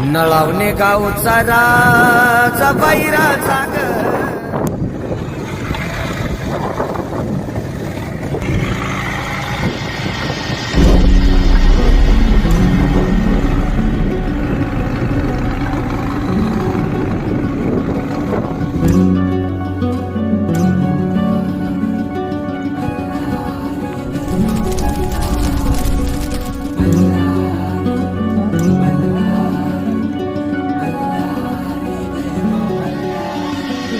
नळावणे गावचा राजा बैराचा जागर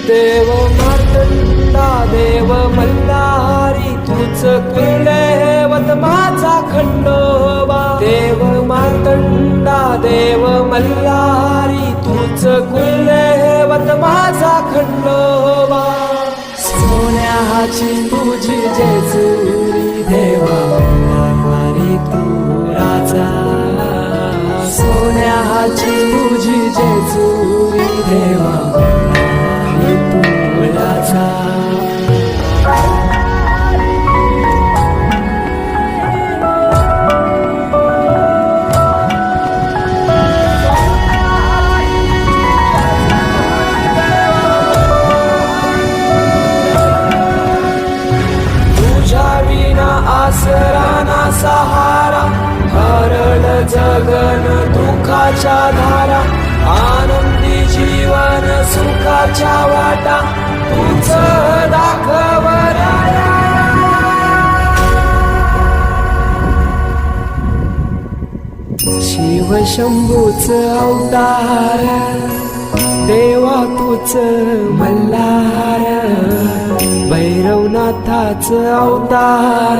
देव मार्तंडा देव मल्हारी तूच कुलदेवत माझा खंडोबा. देव मार्तंडा देव मल्हारी तूच कुलदेवत माझा खंडोबा. सोन्याची तुझी जेजुरी देवा मल्हारी तू राजा सोन्याची तुझी जेजुरी देवा सहारा हरळ जगन दुःखाच्या धारा आनंदी जीवन सुखाच्या वाटा तुझ दाखवराया शिव शंभूच अवतार देवा तुच मल्हार भैरवनाथाच अवतार.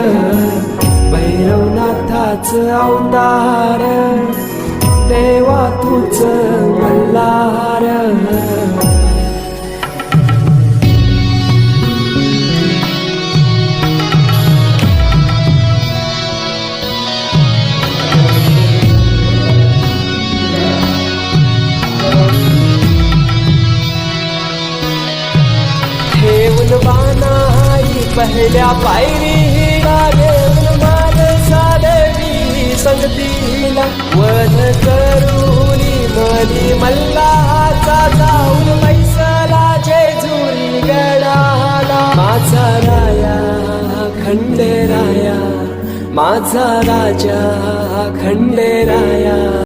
तूच अवतार देवा तूच मल्हार. ठेवून बाणाई पहिल्या पायरीला देऊन खंडेराया माझा राजा खंडेराया.